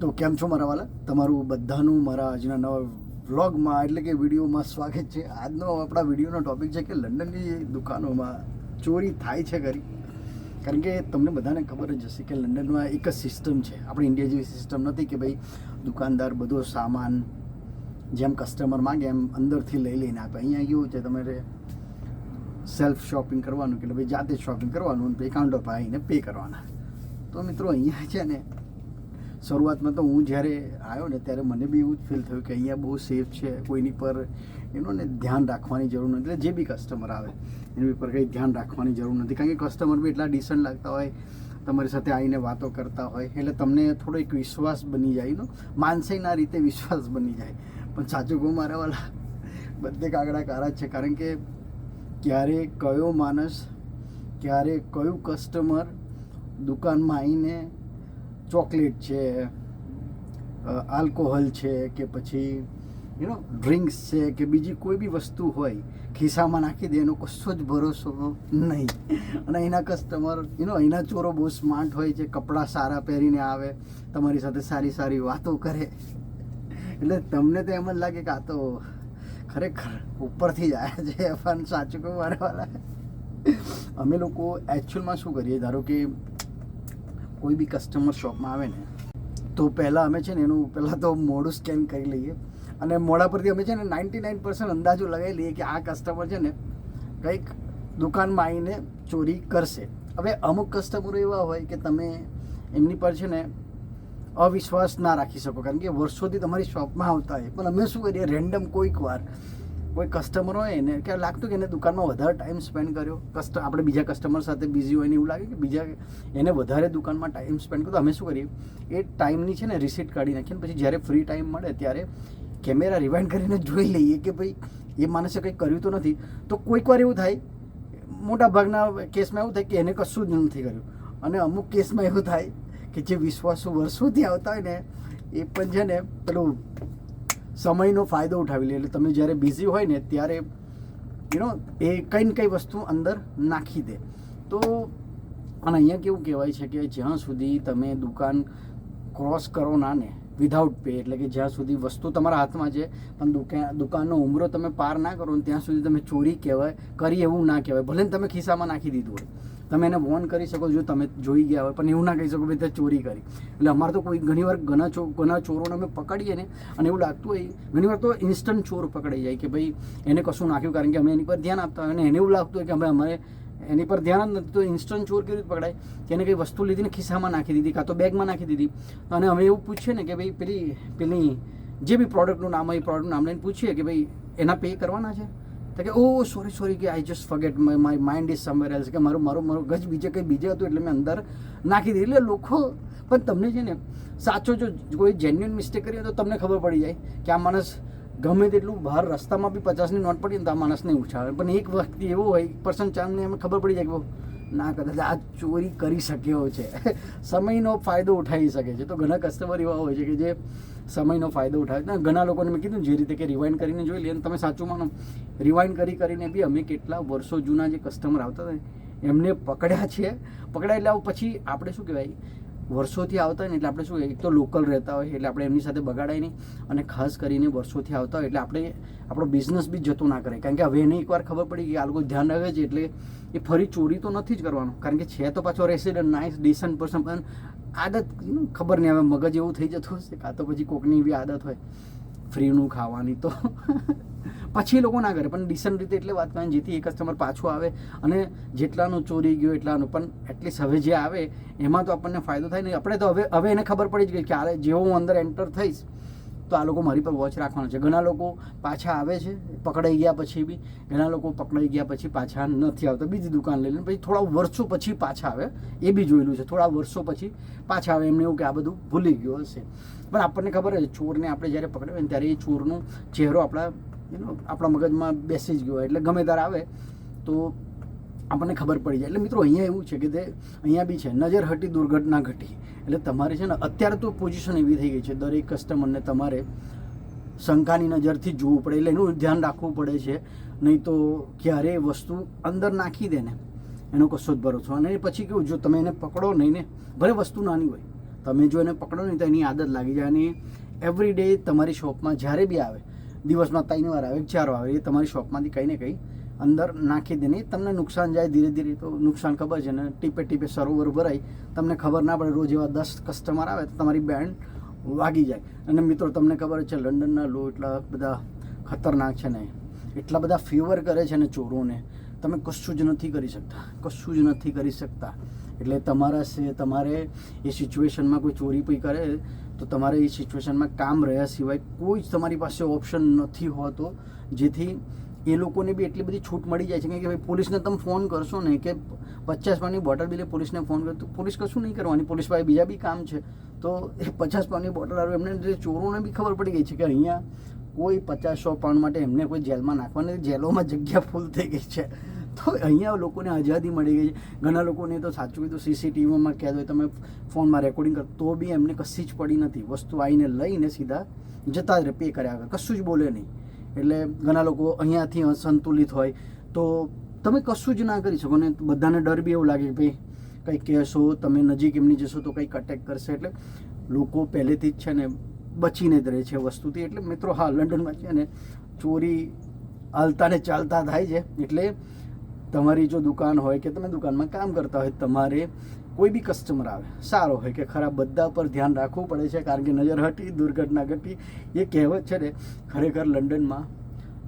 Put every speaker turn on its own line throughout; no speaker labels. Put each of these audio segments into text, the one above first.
તો કેમ છો મારા વાલા? તમારું બધાનું મારા આજના નવા વ્લોગમાં એટલે કે વિડીયોમાં સ્વાગત છે. આજનો આપણા વિડીયોનો ટોપિક છે કે લંડનની દુકાનોમાં ચોરી થાય છે ઘરી કારણ કે તમને બધાને ખબર જ હશે કે લંડનમાં એક જ સિસ્ટમ છે. આપણે ઇન્ડિયા જેવી સિસ્ટમ નથી કે ભાઈ દુકાનદાર બધો સામાન જેમ કસ્ટમર માંગે એમ અંદરથી લઈ લઈને આપે. અહીંયા કેવું છે, તમારે સેલ્ફ શોપિંગ કરવાનું કે ભાઈ જાતે જ શોપિંગ કરવાનું અને પછી કાઉન્ટર પર આવીને પે કરવાના. તો મિત્રો અહીંયા છે ને શરૂઆતમાં તો હું જ્યારે આવ્યો ને ત્યારે મને બી એવું જ ફીલ થયું કે અહીંયા બહુ સેફ છે, કોઈની પર એનું ને ધ્યાન રાખવાની જરૂર નથી. એટલે જે બી કસ્ટમર આવે, એની પર કંઈ ધ્યાન રાખવાની જરૂર નથી. કારણ કે કસ્ટમર બી એટલા ડિસન્ટ લાગતા હોય, તમારી સાથે આવીને વાતો કરતા હોય. એટલે તમને થોડો એક વિશ્વાસ બની જાય નો માનસિકના રીતે વિશ્વાસ બની જાય. પણ સાચું કહું મારા વાલા, બધે કાગડા કારા જ છે. કારણ કે ક્યારે કયો માણસ, ક્યારે કયું કસ્ટમર દુકાનમાં આવીને ચોકલેટ છે આલ્કોહોલ છે કે પછી યુ નો ડ્રિંક્સ છે કે બીજી કોઈ બી વસ્તુ હોય, ખિસ્સામાં નાખી દે એનો કશો જ ભરોસો નહીં. અને અહીંના કસ્ટમર યુ નો અહીંના ચોરો બહુ સ્માર્ટ હોય છે, કપડાં સારા પહેરીને આવે, તમારી સાથે સારી સારી વાતો કરે. એટલે તમને તો એમ જ લાગે કે આ તો ખરેખર ઉપરથી જ આવ્યા છે પણ સાચું કહું મારે અમે લોકો એકચ્યુઅલમાં શું કરીએ, ધારો કે કોઈ બી કસ્ટમર શોપમાં આવે ને, તો પહેલાં અમે છે ને એનું પહેલાં તો મોઢું સ્કેન કરી લઈએ. અને મોઢા પરથી અમે છે ને નાઇન્ટી નાઇન પર્સન્ટ અંદાજો લગાવી લઈએ કે આ કસ્ટમર છે ને કંઈક દુકાનમાં આવીને ચોરી કરશે. હવે અમુક કસ્ટમરો એવા હોય કે તમે એમની પર છે ને અવિશ્વાસ ના રાખી શકો. કારણ કે વર્ષોથી તમારી શોપમાં આવતા હોય. પણ અમે શું કરીએ? રેન્ડમ કોઈક વાર કોઈ કસ્ટમર હોય એને, કે લાગતું કે એને દુકાનમાં વધારે ટાઈમ સ્પેન્ડ કર્યો. કસ્ટ આપણે બીજા કસ્ટમર સાથે બિઝી હોય ને એવું લાગે કે બીજા એને વધારે દુકાનમાં ટાઈમ સ્પેન્ડ કર્યો. તો અમે શું કરીએ? એ ટાઈમની છે ને રિસીટ કાઢી નાખીએ પછી જ્યારે ફ્રી ટાઈમ મળે ત્યારે કેમેરા રિવાઇન્ડ કરીને જોઈ લઈએ કે ભાઈ, એ માણસે કંઈ કર્યું તો નથી. તો કોઈક વાર એવું થાય મોટા ભાગના કેસમાં એવું થાય કે એને કશું જ નથી કર્યું. અને અમુક કેસમાં એવું થાય કે જે વિશ્વાસો વર્ષોથી આવતા હોય ને, એ પણ છે ને પેલું સમયનો ફાયદો ઉઠાવી લે. એટલે તમે જ્યારે બિઝી હોય ને, ત્યારે યુ નો એ કંઈ ને કંઈ વસ્તુ અંદર નાખી દે. તો, અને અહીંયા કેવું કહેવાય છે કે જ્યાં સુધી તમે દુકાન ક્રોસ કરો ના ને વિધાઉટ પે એટલે કે જ્યાં સુધી વસ્તુ તમારા હાથમાં છે, પણ દુકાન દુકાનનો ઉમરો તમે પાર ના કરો ને, ત્યાં સુધી તમે ચોરી કહેવાય, કરી એવું ના કહેવાય. ભલે તમે ખિસ્સામાં નાખી દીધું હોય. તમે એને વોર્ન કરી શકો જો તમે જોઈ ગયા હોય, પણ એવું ના કહી શકો ભાઈ તે ચોરી કરી. એટલે અમારે તો કોઈ ઘણીવાર ઘણા ચો, ઘણા ચોરોને અમે પકડીએ ને, અને એવું લાગતું હોય ઘણીવાર તો ઇન્સ્ટન્ટ ચોર પકડાઈ જાય કે ભાઈ, એને કશું નાખ્યું કારણ કે અમે એની પર ધ્યાન આપતા હોય અને એને એવું લાગતું હોય કે અમે, અમારે એની પર ધ્યાન જ નથી, તો ઇન્સ્ટન્ટ ચોર કેવી રીતે પકડાય? કે એને કંઈ વસ્તુ લીધી ને ખિસ્સામાં નાખી દીધી, કાં તો બેગમાં નાખી દીધી. અને અમે એવું પૂછીએ ને કે ભાઈ, પેલી પેલી જે બી પ્રોડક્ટનું નામ હોય, એ પ્રોડક્ટનું નામ લઈને પૂછીએ કે ભાઈ, એના પે કરવાના છે? તો કે ઓ સોરી સોરી કે I just forgot my mind is somewhere else કે મારું મારું મારું ગજ બીજે કંઈ બીજે હતું એટલે મેં અંદર નાખી દીધી. એટલે લોકો, પણ તમને છે ને, સાચો જો કોઈ જેન્યુઅન મિસ્ટેક કરીએ તો તમને ખબર પડી જાય કે આ માણસ ગમે તેટલું બહાર રસ્તામાં બી પચાસની નોટ પડી ને તો આ માણસને ઉછાળે. પણ એક વ્યક્તિ એવો હોય પર્સન ચાંદને એમ ખબર પડી જાય કે ના, કદાચ આ ચોરી કરી શક્યો છે. સમયનો ફાયદો ઉઠાવી શકે છે. તો ઘણા કસ્ટમર એવા હોય છે કે જે સમયનો ફાયદો ઉઠાવે. ને, ઘણા લોકોને મેં કીધું જે રીતે કે રિવાઇન્ડ કરીને જોઈ લે અને તમે સાચું માનો. રિવાઇન્ડ કરી કરીને બી અમે કેટલા વર્ષો જૂના જે કસ્ટમર આવતા હતા એમને પકડ્યા છે પકડાય એટલે પછી આપણે શું કહેવાય? વર્ષોથી આવતા હોય ને, એટલે આપણે શું, એક તો લોકલ રહેતા હોય, એટલે આપણે એમની સાથે બગાડાય નહીં. અને ખાસ કરીને વર્ષોથી આવતા હોય, એટલે આપણે, આપણો બિઝનેસ બી જતો ના કરે. કારણ કે હવે એને એકવાર ખબર પડી કે આ લોકો ધ્યાન રાખે છે, એટલે એ ફરી ચોરી તો નથી જ કરવાનું. કારણ કે છે તો પાછો રેસિડન્ટ નાઇસ ડિસન્ટ પર્સન પણ આદત ખબર નહીં, હવે મગજ એવું થઈ જતું હશે કાં તો પછી કોકની એવી આદત હોય. ફ્રીનું ખાવાની તો. પછી એ લોકો ના કરે, પણ ડિસન્ટ રીતે એટલે વાત કરવાની જેથી એ કસ્ટમર પાછો આવે અને જેટલાનું ચોરી ગયો એટલાનું, પણ એટલીસ્ટ હવે જે આવે, એમાં તો આપણને ફાયદો થાય નહીં આપણે તો હવે હવે એને ખબર પડી જ ગઈ કે આ જેવો હું અંદર એન્ટર થઈશ તો આ લોકો મારી પર વોચ રાખવાનો છે. ઘણા લોકો પાછા આવે છે, પકડાઈ ગયા પછી બી. ઘણા લોકો પકડાઈ ગયા પછી પાછા નથી આવતા. બીજી દુકાન લઈ લઈને પછી થોડા વર્ષો પછી પાછા આવે. એ બી જોયેલું છે. થોડા વર્ષો પછી પાછા આવે. એમને એવું કે આ બધું ભૂલી ગયો હશે. પણ આપણને ખબર છે, ચોરને આપણે જ્યારે પકડાવે ને ત્યારે એ ચોરનો ચહેરો આપણા આપણા મગજમાં બેસી જ ગયો એટલે ગમે ત્યારે આવે, તો આપણને ખબર પડી જાય. એટલે મિત્રો અહીંયા એવું છે કે તે અહીંયા બી છે. નજર હટી, દુર્ઘટના ઘટી. એટલે તમારે છે ને અત્યારે તો પોઝિશન એવી થઈ ગઈ છે. દરેક કસ્ટમરને તમારે શંકાની નજરથી જોવું પડે. એટલે એનું ધ્યાન રાખવું પડે છે. નહીં તો ક્યારે વસ્તુ અંદર નાખી દે ને એનો કશો જ ભરોસો. અને પછી કેવું, જો તમે એને પકડો નહીં ને, ભલે વસ્તુ નાની હોય, તમે જો એને પકડો નહીં તો એની આદત લાગી જાય. અને એવરી ડે તમારી શોપમાં જ્યારે બી આવે, દિવસમાં ત્રણ વાર આવે, ચાર વાર આવે, એ તમારી શોપમાંથી કંઈ ને કંઈ અંદર નાખી દેની. તમને નુકસાન જાય ધીરે ધીરે તો નુકસાન ખબર છે ને ટીપે ટીપે સરોવર ભરાય. તમને ખબર ના પડે રોજ એવા દસ કસ્ટમર આવે તો તમારી બેન્ડ વાગી જાય. અને મિત્રો, તમને ખબર છે લંડનના લો એટલા બધા ખતરનાક છે ને, એટલા બધા ફેવર કરે છે ને ચોરોને. તમે કશું જ નથી કરી શકતા, કશું જ નથી કરી શકતા. એટલે તમારા છે તમારે એ સિચ્યુએશનમાં કોઈ ચોરી પણ કરે તો તમારે એ સિચ્યુએશનમાં કામ રહ્યા સિવાય કોઈ જ તમારી પાસે ઓપ્શન નથી હોતો જેથી એ લોકોને બી એટલી બધી છૂટ મળી જાય છે કે ભાઈ પોલીસને તમે ફોન કરશો ને કે પચાસ પાની બોટલ બી પોલીસને ફોન કરો, તો પોલીસ કશું નહીં કરવાની. પોલીસ પાસે બીજા બી કામ છે. તો એ પચાસ પાની બોટલ આવે એમને ચોરોને બી ખબર પડી ગઈ છે કે અહીંયા કોઈ પચાસ, સો પાઉન્ડ માટે એમને કોઈ જેલમાં નાખવાની જેલોમાં જગ્યા ફૂલ થઈ ગઈ છે. તો અહીંયા લોકોને આઝાદી મળી ગઈ છે. ઘણા લોકોને તો સાચું કીધું સીસીટીવીમાં કહેતો હોય, તમે ફોનમાં રેકોર્ડિંગ કરો, તો બી એમને કશી જ પડી નથી. વસ્તુ આવીને લઈને સીધા જતા જ પે કર્યા આગળ કશું જ બોલે નહીં. એટલે ઘણા લોકો અહીંયાથી અસંતુલિત હોય. તો તમે કશું જ ના કરી શકો ને બધાને ડર બી એવું લાગે કે ભાઈ કંઈક કહેશો, તમે નજીક એમની જશો તો કંઈક અટેક કરશે. એટલે લોકો પહેલેથી જ છે ને બચીને જ રહે છે વસ્તુથી. એટલે મિત્રો હા, લંડનમાં છે ને ચોરી હાલતા ને ચાલતા થાય છે. એટલે તમારી જો દુકાન હોય કે તમે દુકાનમાં કામ કરતા હોય, તમારે કોઈ બી કસ્ટમર આવે, સારો હોય કે ખરાબ, બધા પર ધ્યાન રાખવું પડે છે, કારણ કે નજર હટી, દુર્ઘટના ઘટી, એ કહેવત છે ને, ખરેખર લંડનમાં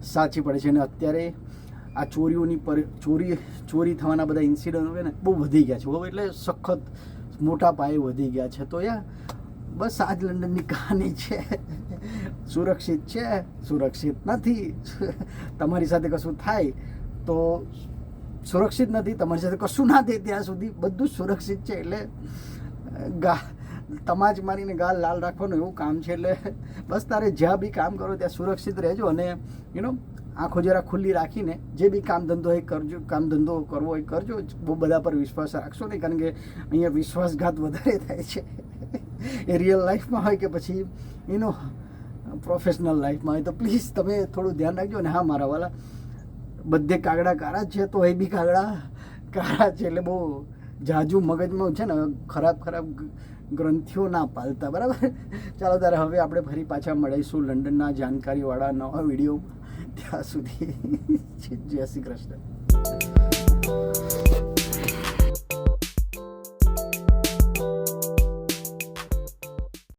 સાચી પડે છે. અને અત્યારે આ ચોરીઓની પર, ચોરી ચોરી થવાના બધા ઇન્સિડન્ટ હોય ને, બહુ વધી ગયા છે. બહુ એટલે સખત મોટા પાયે વધી ગયા છે. તો યા, બસ આ જ લંડનની કહાની છે. સુરક્ષિત છે, સુરક્ષિત નથી. તમારી સાથે કશું થાય તો સુરક્ષિત નથી, તમારી સાથે કશું ના થાય ત્યાં સુધી. બધું સુરક્ષિત છે, એટલે ગા, તમાજ મારીને ગાલ લાલ રાખવાનું એવું કામ છે, એટલે, બસ તારે જ્યાં બી કામ કરો ત્યાં સુરક્ષિત રહેજો અને યુ નો આંખો જરા ખુલ્લી રાખીને જે બી કામ ધંધો એ કરજો, કામ ધંધો કરવો હોય કરજો. બહુ બધા પર વિશ્વાસ રાખશો નહીં, કારણ કે અહીંયા વિશ્વાસઘાત વધારે થાય છે. એ રિયલ લાઈફમાં હોય કે પછી એનો પ્રોફેશનલ લાઈફમાં હોય તો પ્લીઝ તમે થોડું ધ્યાન રાખજો અને હા, મારા વાલા બધે કાગડા કાળા છે તો એ બી કાગડા કાળા છે એટલે બહુ જાજુ મગજમાં છે ને ખરાબ ખરાબ ગ્રંથિઓ ના પાલતા, બરાબર? ચાલો ત્યારે હવે આપણે ફરી પાછા મળીશું લંડનના જાણકારીવાળા નવા વીડિયો ત્યાં સુધી. જય શ્રી કૃષ્ણ.